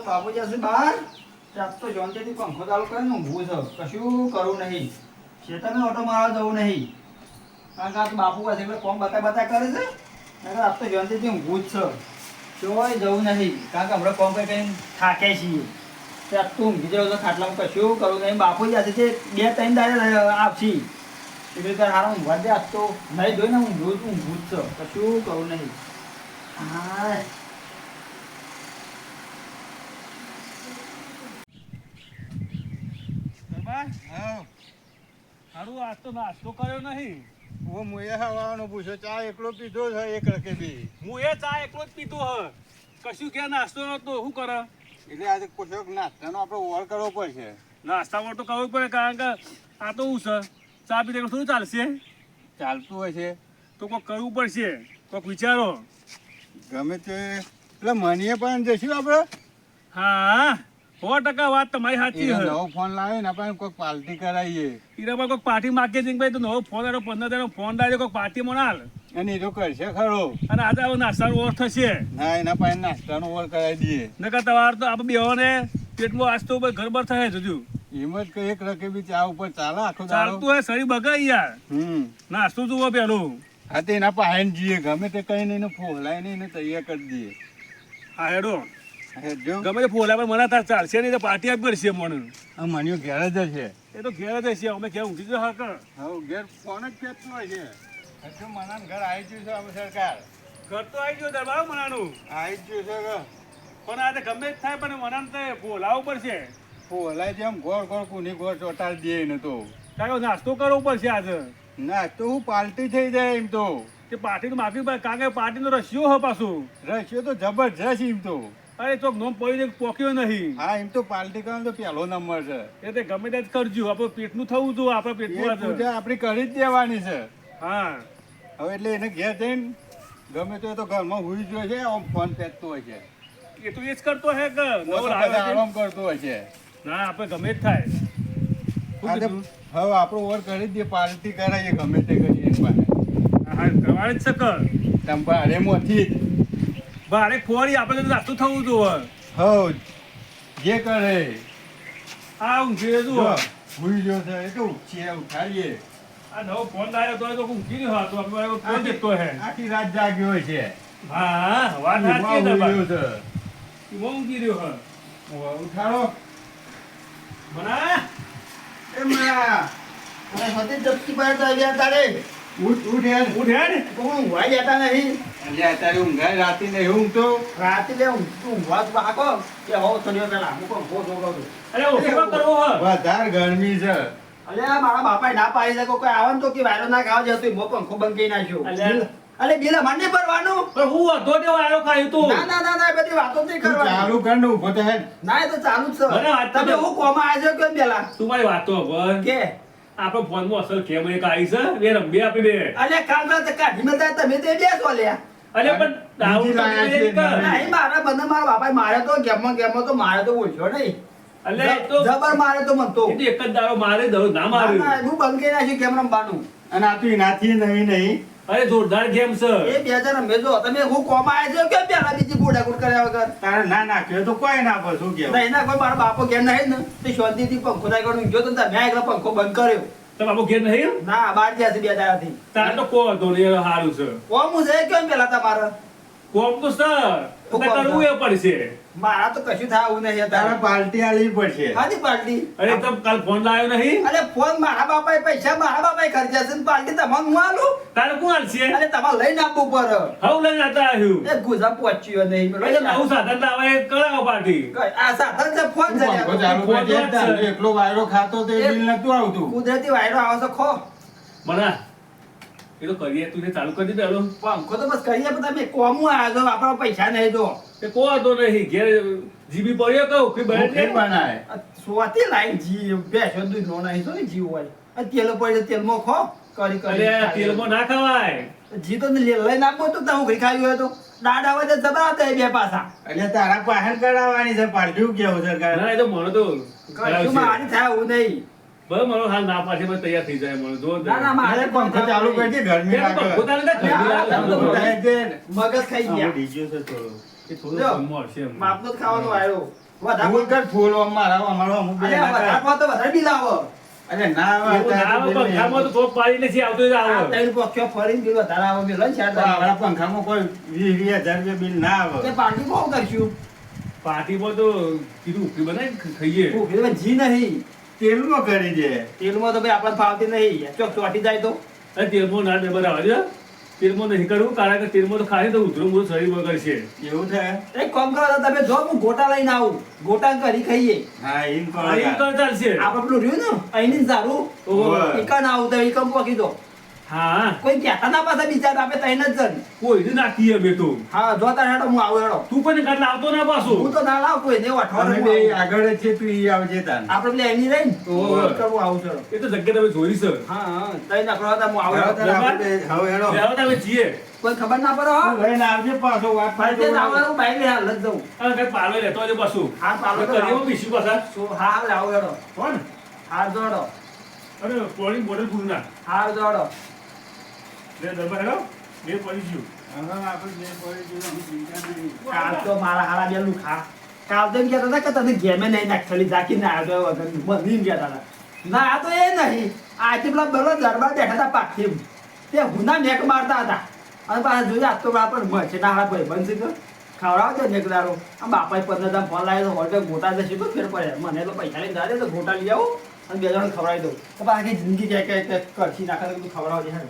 તો બાપુ જશે બહાર ત્યાં તો જોનતેથી પંખો ચાલુ કરીને ઊંઘવું છે. કશું કરવું નહીં. ખેતરનો ઓટો મારવા જવું નહીં. કારણ કે આ તો બાપુ પાસે એટલે બતા બતા કરે છે. નકર આ તો જોનતેથી ઊંઘવું જ છે. ચોય જવું નહીં. કારણ કે હમણાં કોમ કઈ કઈ થાકે છીએ. ત્યાં તું ઊંઘી જાવ તો ખાટલામાં. કશું કરવું નહીં. બાપુ જશે તે બે ત્રણ દાડે આપશી. એટલે તારે હારા ઊંઘવા દે. આજ તો નહીં જોઈને ઊંઘવું જ ઊંઘવું જ છે. કશું કરવું નહીં. હા. હા. હારું આજ તો નાસ્તો કર્યો નહીં. હું મુએ હવાનો પૂછ્યો ચા એકલો પીધો છે એક રકે બી? હું એ ચા એકલો જ પીતો હ કશું ક્યાં નાસ્તો નતો શું કરે? એટલે આજે પૂછ્યો નાસ્તાનો આપણે ઓવર કરવો પડશે. નાસ્તામાં તો કરવું પડે કારણ કે આ તો શું છે? ચા પીને થોડું ચાલશે? ચાલતું હોય છે. તો કોઈક કરવું પડશે. કોઈક વિચારો. ગમે તે એટલે મનીએ પણ જઈશું આપણે? હા. સો ટકા વાત તમારી સાચી છે. નવો ફોન લાવીને આપણે કોઈ પાર્ટી કરાવીએ પર કોઈક પાર્ટી માગે છે ભાઈ તો નવો ફોન આવ્યો પંદર ફોન ડાળ્યો કોઈ પાર્ટી અને એ તો કરશે ખરો. અને આજે હવે નાસ્તાનો ઓર થશે. ના એના પાસે નાસ્તાનો ઓર કરાવી દઈએ. નકર તમારે તો આપણે બેહોને પેટમાં આજ તો ભાઈ ગરબર થાય છે એમ જ કે એક રકે બી ચા ઉપર ચાલે આખો ચાલતું હોય શરીર યાર. હમ. નાસ્તો જુઓ પેલું. હા તો એના પાસે જઈએ. ગમે તે કઈ નહીં એને ફોલાય નહીં તૈયાર કરી દઈએ. હા હેડો. ગમે તે ફોલા પર મને તાર ચાલશે નહીં તો પાર્ટી આપી કરશે મને. આ માન્યો ઘેર જ છે એ તો ઘેર જ છે અમે ઘેર ઊંઘી ગયો હા કર હવે ઘેર ફોન જ હોય છે. હજુ મનાન ઘર આવી ગયું છે અમે સરકાર. ઘર તો આવી ગયો દરબાર મનાનું. આવી જ ગયું છે પણ આ તો ગમે જ થાય પણ મનાન તો ઉપર પડશે ફોલાય જેમ ગોળ ગોળ કુની ગોળ ચોટાડી દે ને તો. કારણ નાસ્તો કરવો પડશે આજે? ના તો હું પાર્ટી થઈ જાય એમ તો. તે પાર્ટી માફી પડે કારણ કે પાર્ટીનો રશિયો હ પાછું. રસ્યો તો જબરજસ્ત એમ તો. અરે ચોક નોમ પડીને પોક્યો નહીં. હા એમ તો પાર્ટી કરવાનો તો પહેલો નંબર છે. એ તે ગમે તે જ કરજો. આપણે પેટનું થવું જોઈએ આપણે પેટનું આપણી કરી જ દેવાની છે. હા. હવે એટલે એને ઘેર જઈને ગમે તો એ તો ઘરમાં હુઈ જ હોય છે આમ ફોન પેકતો હોય છે. એ તો એ જ કરતો હે કે. આરામ કરતો હોય છે. ના આપણે ગમે જ થાય. તો? હવે આપણો ઓવર કરી જ દઈએ પાર્ટી કરાવીએ ગમે તે કરીએ હા કરવાની જ છે કર તંબા અરે જ. ભારે ફોરી આપણે તો નાસ્તો થવું જોઈએ હવ જે કરે. આ ઊંઘી જો જુઓ હુઈ ગયો છે એ તો ઉઠીએ ઉઠાડીએ. આ નવો ફોન લાવ્યો તો તો ઊંઘી રહ્યો હતો આપણે ફોન દેખતો હે. આખી રાત જાગ્યો હોય છે. હા વાત સાચી હુઈ ગયો એમાં ઊંઘી રહ્યો હે છે ઉઠાડો. મના. એ માં અને હતે જપ્તી પાડે તો આવ્યા તારે. ઉઠ ઉઠ યાર ઉઠ હે ને કોણ વાઈ જતા નહીં એટલે અત્યારે ઊંઘાય રાતે નહીં ઊંઘતો? રાતે લે તું ઊંઘવા ભાગો કે હો થોડી વાર પહેલા હું પણ બહુ અરે ઓછો કરવો હે વધારે ગરમી છે. અલે મારા બાપા ના પાડી શકો કોઈ આવે ને તો કે વાયરો ના ખાવા જતો મો પંખો બંધ કરી નાખ્યો. અલે. બિલ મને ભરવાનું. પણ હું હતો દેવો વાયરો ખાયું તું. ના ના ના ના બધી વાતો નહીં કરવાની. ચાલુ કર ને એ તો ચાલુ જ છે. તમે હું કોમાં આવ્યા કે પેલા? તું મારી વાતો પર કે? આપણો ફોનમાં અસર કેમ એક આવી છે? બે રંબી આપી દે. અલે કાલ તો કાઢી તમે તે બે લ્યા અરે પણ. નહીં મારા બંને મારા બાપાએ મારે તો ગેમમાં ગેમમાં તો માર્યો તો ઓછો નહીં. એટલે તો જબર મારે તો મન તો. એક જ દારો મારે દરરોજ ના મારે હું બંધ કરી નાખ્યું કેમ રમવાનું. અને આ તો એનાથી નવી નહીં. અરે જોરદાર ગેમ છે. એ બે હજાર રમે જો તમે હું કોમ આવ્યા છો? કે પેલા બીજી ગોડાગોડ કર્યા વગર? તારે ના નાખ્યો તો કોઈ ના પર શું કેવું નહીં ના કોઈ મારો બાપો કેમ નહીં ને. તે શાંતિથી પંખો થાય ગયો તો મેં તમે એકલા પંખો બંધ કર્યો. તો બાબુ ઘેર નહીં ના બાર ગયા છે બે દાડાથી તાર તો કો હતો ને સારું છે. કોમ છે કેમ પેલા તમારે. કોમ તો સર. કરવું એ પડશે. મારા તો કશું થાય નહીં તારે પાર્ટી આલવી પડશે. હાજી પાર્ટી? અરે તમ કાલ ફોન લાવ્યો નહીં? અરે ફોન મારા બાપાએ પૈસા મારા બાપાએ ખર્ચ્યા છે પાર્ટી તમારે હું આલું તારે કોણ આલશે અરે તમારે લઈને આપવું પડે. હવ લઈને આતા આવ્યું એ ગુજા પહોંચ્યો નહીં. એટલે નવું સાધન લાવે કરાવો પાર્ટી. આ સાધન છે ફોન છે. તારે વાયરો ખાતો તો બિલ નતું આવતું. કુદરતી વાયરો આવે તો ખો. મના એ તો કરીએ તું ને ચાલુ કરી દે પેલો પંખો તો બસ કરીએ પણ તમે કોમું આગળ આપણા પૈસા નહીં જો. એ કો હતો નહીં ઘેર જીબી પડ્યો કહું કે બહાર ભૂખી બનાય સોતી લાઈન જી બેસો દૂધ નો નહીં તો જીવ હોય. આ તેલ પડે તેલમાં ખો કરી કરી અરે તેલમાં ના ખવાય. જી તો લઈને આપો તો તમે ઉઘરી ખાવી હોય તો. દાડા હોય તો જબરા બે પાછા. એટલે તારા પાસે કરાવવાની છે પાર્ટી કેવું છે ના એ તો મને તો કશું મારી થાય એવું નહીં. બસ મારો હાલ ના પાછે તૈયાર થઈ જાય મને જો ના ના મારે પંખો ચાલુ કરી દે ગરમી લાગે. થાય છે ને. મગજ ખાઈ ગયા. બીજો છે થોડો. કે થોડો જો, હશે માપનો ખાવાનો આવ્યો. વધારે કર ફૂલ આમ અમારો અમુક બે અરે ના કરે. વધારે તો વધારે બિલ આવે અરે ના આવે ના આવે, અત્યારે તો પંખામાં તો થોડું પાડી નથી આવતું જ આવે. ત્રણ પોખ્યો ફરીને બિલ વધારે આવે બિલ ને ચાર આપણા પંખામાં કોઈ વીસ વીસ હજાર રૂપિયા બિલ ના તે આવે પાર્ટી બહુ કરશું. પાર્ટીમાં તો કીધું ઉપરી બનાવીને ખ- ખાઈએ. ભૂખ જી નહીં. તેલમાં કરી દે તેલમાં તો ભાઈ આપણે ફાવતી નહીં. ચોક ચોટી જાય તો. અરે તેલમાં ના ડબર આવે છે. તેલમાં નહીં કરવું કારણ કે તેલમાં તો ખાલી તો ઉધરું બધું શરીર બગડશે એવું થાય એક કામ કરો તમે જો હું ગોટા લઈને આવું. ગોટા કરી ખાઈએ. હા એમ કરો એમ કરતા છે. આપણે પેલું રહ્યું ને અહીંની સારું ઓહો. ના આવું તો ઈકન પકી દો. હા. કોઈ કહેતા ના પાછા બિચારા આપણે તૈન જ જન કોઈ નાખીએ તો. હા જો તાર હેડો હું આવું હેડો. તું પણ ઘર લાવતો ના પાછો. હું તો ના લાવ કોઈ ને બે આગળ છે તું ઈ આવજે તાર. આપણે પેલી એની રહી તો ને હું આવું છું એ તો જગ્યા તમે જોઈ છે. હા હા તઈ નકરો તા હું આવું હવે હેડો. હવે હેડો. લેવા તમે જીએ કોઈ ખબર ના પડે હો. લઈને આવજે પાછો વાત ફરતે જ આવવાનું બાઈ લે હાલ જ જવું હા કઈ પાલો લેતો હોય પાછું. હા પાલો તો કરીએ. પીશું પાછા. હા લાવ હેડો. કોણ? હાર જોડો અરે પોણી બોટલ પૂરું ના હાર જોડો દરબાર બે પડી ગયું. હવે આપણે બે પડી જઈએ, ચિંતા નહીં. કાલ તો મારા હારા બે ખા કાલ તો એમ કહેતા હતા કે તને ગેમે નહીં નાખેલી જાકી ના આવ્યો વગર. બંધી એમ હતા. ના આ તો એ નહીં. આજે પેલા પેલો દરબાર બેઠા હતા પાછી તે હુના મેક મારતા હતા. અને પાછા જોઈએ આજ તો પણ મરશે ના હારા ભાઈ બનશે કે. ખવડાવજો ને એક આ બાપાએ પંદર હજાર ફોન લાવ્યો તો હોટલ ગોટા જશે તો ફેર પડે. મને તો પૈસા લઈને જાય તો ગોટા લઈ આવો અને બે જણ ખવડાવી દઉં. તો પાછી જિંદગી કે કે કે કરશી નાખે તો બધું ખવડાવજે હે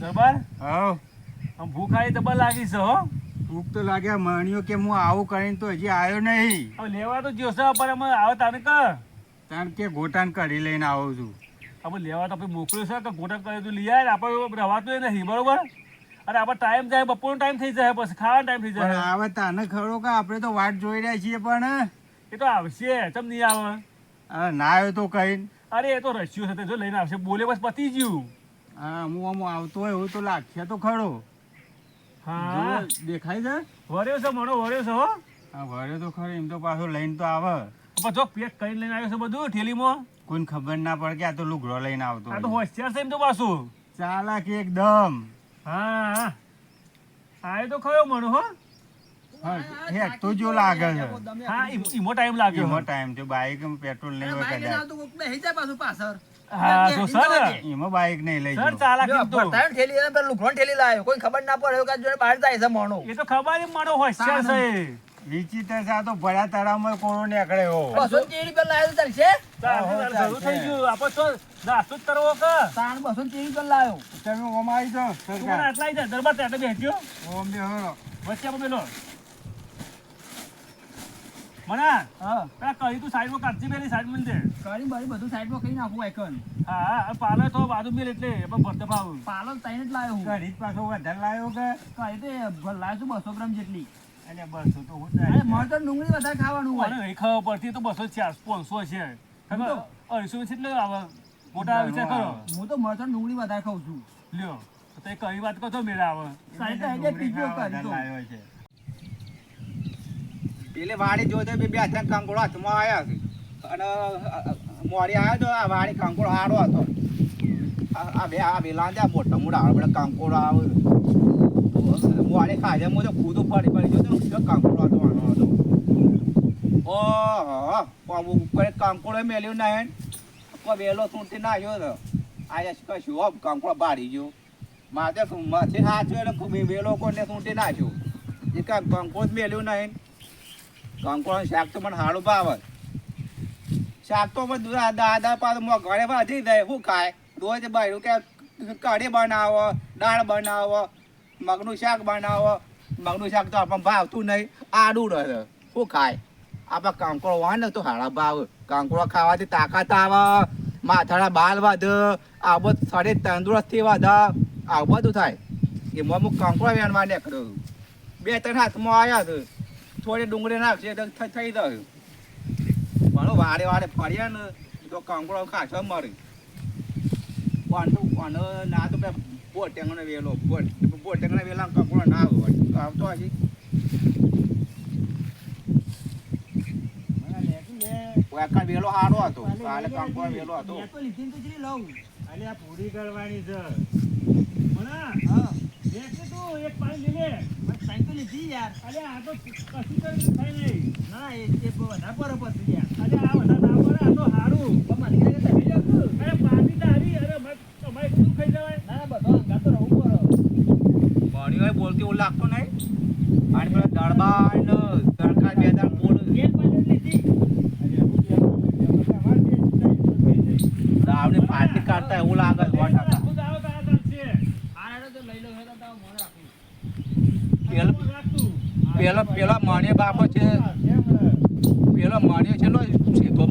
દરબાર હા. આમ ભૂખ આવી તો લાગી છે હો. ભૂખ તો લાગ્યા માણ્યો કે હું આવું કરીને તો હજી આવ્યો નહીં. હવે લેવા તો જોશે પણ અમે આવે તાને કે કારણ કે ગોટાન કરી લઈને આવું છું. હવે લેવા તો આપણે મોકલ્યો છે કે ગોટાન કરી તું લઈ આવે આપણે રવાતું નહીં બરોબર? અરે આપણે ટાઈમ જાય બપોરનો ટાઈમ થઈ જાય પછી ખાવાનો ટાઈમ થઈ જાય. આવે તાને ખરો કે આપણે તો વાટ જોઈ રહ્યા છીએ પણ એ તો આવશે ચમ નહીં આવે? ના આવ્યો તો કઈ. અરે એ તો રસ્યું છે જો લઈને આવશે. બોલે બસ પતી ગયું. હા હું આમ આવતો હોય એવું તો લાગશે તો ખરો. હા. દેખાય છે? વર્યો છે મોડો વર્યો છે હો. હા વર્યો તો ખરો એમ તો પાછો લઈને તો આવે. પણ જો પેક કરીને લઈને આવ્યો છે બધું થેલીમાં કોઈને ખબર ના પડે કે આ તો લુગડો લઈને આવતો આ તો. હોશિયાર છે એમ તો પાછું. ચાલાક એકદમ. હા. હા આ તો ખરો મોડો હો. હા, તો જો લાગે છે. હા ઈમો ટાઈમ લાગ્યો એમાં ટાઈમ છે બાઈક પેટ્રોલ નહીં હોય કદાચ. હા તો સર એમાં બાઈક નહીં લઈ સર જાઓ. ચાલાક એમ તો કોઈ ખબર ના પડે કે જોડે બહાર જાય છે મોણો. એ તો ખબર એમ મણો હોશિયાર છે વિચિત્ર છે તો ભર્યા તળાવમાં કોરો નીકળે એવો બસો તેડી પર લાવ્યો ચાલશે? ચાલશે, હા, ચાલશે. ચાલશે. થઈ ગયું? આપણે તો નાસ્તો જ કરવો કે? તાણ બસો તેડી પર લાવ્યો તમે ઓમ આવી જાઓ સરકાર. આટલા આવી જા દરબાર ત્યાં તો બેસજો ઓમ વચ્ચે મના? હા. પેલા કહી તું સાઈડમાં કાચી પેલી સાઈડમાં દે. કરી બરી બધું સાઈડમાં કહી નાખું આઈકન હા હા પાલો તો બાજુ મેલ એટલે પણ ભરતે ભાવ. પાલો તઈને જ લાવ્યો હું. ઘડી જ પાછો વધારે લાવ્યો કે? કઈ તે લાવ્યો છું બસો ગ્રામ જેટલી. એટલે બસો તો હું અરે મારે તો ડુંગળી વધારે ખાવાનું હોય. અરે ખબર પડતી તો બસો ચાર પાંચસો છે. અઢીસો છે એટલે આવે મોટા વિચાર કરો. હું તો મરતો ડુંગળી વધારે ખાઉં છું. લ્યો. તો કઈ વાત કરો મેળા આવે? સાઈડ તો ડુંગળી પીજો ખાવા કરી વધારે દો લાવ્યો છે પેલે વાડી જોતે બે બે હાથે કાંકોળો હાથમાં આવ્યા છે. અને મોડી આવ્યો તો આ વાડી કાંકોળો આડો હતો. આ બે આ બે લાંજા મોટા મોટા આડો બધા કાંકોળો આવે. મોડી ખાજે હું તો કૂદું પડી પડી કેવો કાંકોળો હતો, આનો હતો. ઓહો ઉપર કાંકોળો મેલ્યો નહીં વેલો સૂંટી નાખ્યો હતો આજે કશું હોપ કાંકોળો બાળી ગયો. માથે માથે હાથ એટલે વેલો કોને સૂંટી નાખ્યો. એ કાંકોળો મેલ્યું નહીં કંકોળો શાક તો મને સારું ભાવે. શાક તો દા- દાદા પાસે મો ઘરે વધી જાય, શું ખાય? રોજ બહેરું કે કઢી બનાવો, દાળ બનાવો, મગનું શાક બનાવો. મગનું શાક તો આપણને ભાવતું નહીં, આડું રહે. શું ખાય? આપણે કાંકોળો હોય ને તો સારા ભાવ. કાંકોળો ખાવાથી તાકાત આવે, માથાના બાલ વધે આ બધું શરીર તંદુરસ્તી વધે, આવું બધું થાય. એમાં હું કાંકોળો વેણવા નીકળ્યો. બે ત્રણ હાથમાં આવ્યા છે. થોડી ડુંગળી નાખશે થઈ જાય. પણ વારે વારે ફર્યા ને તો કાંકડો ખાસો મરે પણ પણ ના તો પેલા પોટેંગનો વેલો બોટ પોટેંગના વેલા કાંકડો ના હોય આવતો હજી મને લેતું વેલો હારો હતો. કાલે કાંકડો વેલો હતો. તો લીધી તો જરી લઉં. અલ્યા પૂરી કરવાની છે. મને હા. તો કશું નહીં. ના એ વધારે પછી અરે આ બધા ના પડે આ તો સારું પણ મને તમે અરે તમારે બધું ખાઈ જવાય? ના ના બધો અંગાત તો રહું પડે ભણ્યો હોય બોલતી એવું લાગતું નહીં. અને પેલા દળબા ને સરકાર બે હજાર બોલ. એક બાજુ લીધી. દાવની પાર્ટી કાઢતા એવું લાગે સો ટકા રાખું તો આવો તો આ ચાલશે. આ તો લઈ લો હેરો તો મોન રાખું પેલો રાખતું. પેલો સીધો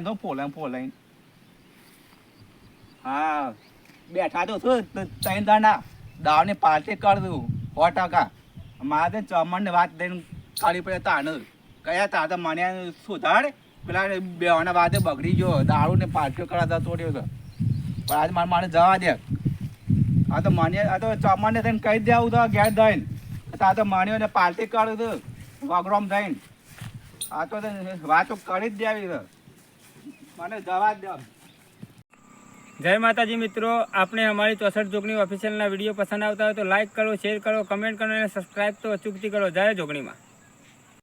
ની ફોલાઈ ફોલાઈ હા. બેઠા તો ત્રણ દાણા દારૂની પાર્ટી કરી દઉં. સો ટકા. મારે ચમણની વાત દઈને કરી પડે તાણ. કયા તા તો મણિયા સુધાર પેલા બેવાના વાતે બગડી ગયો. દારૂ ને પાર્ટીઓ કરાતા તોડ્યો તો પણ આજે મારે મારે જવા દે. આ તો માન્ય આ તો ચોમાને થઈને કહી દેવું તો, ઘેર દઈને. આ તો માન્યો ને પાર્ટી કરું તો વગરોમ થઈને. આ તો તે વાતો કરી જ દેવી છે મને જવા દે જય માતાજી મિત્રો આપણે અમારી ચોસઠ જોગણી ઓફિશિયલના વીડિયો પસંદ આવતા હોય તો લાઇક કરો શેર કરો કમેન્ટ કરો અને સબસ્ક્રાઈબ તો અચૂકથી કરો. જય જોગણીમાં.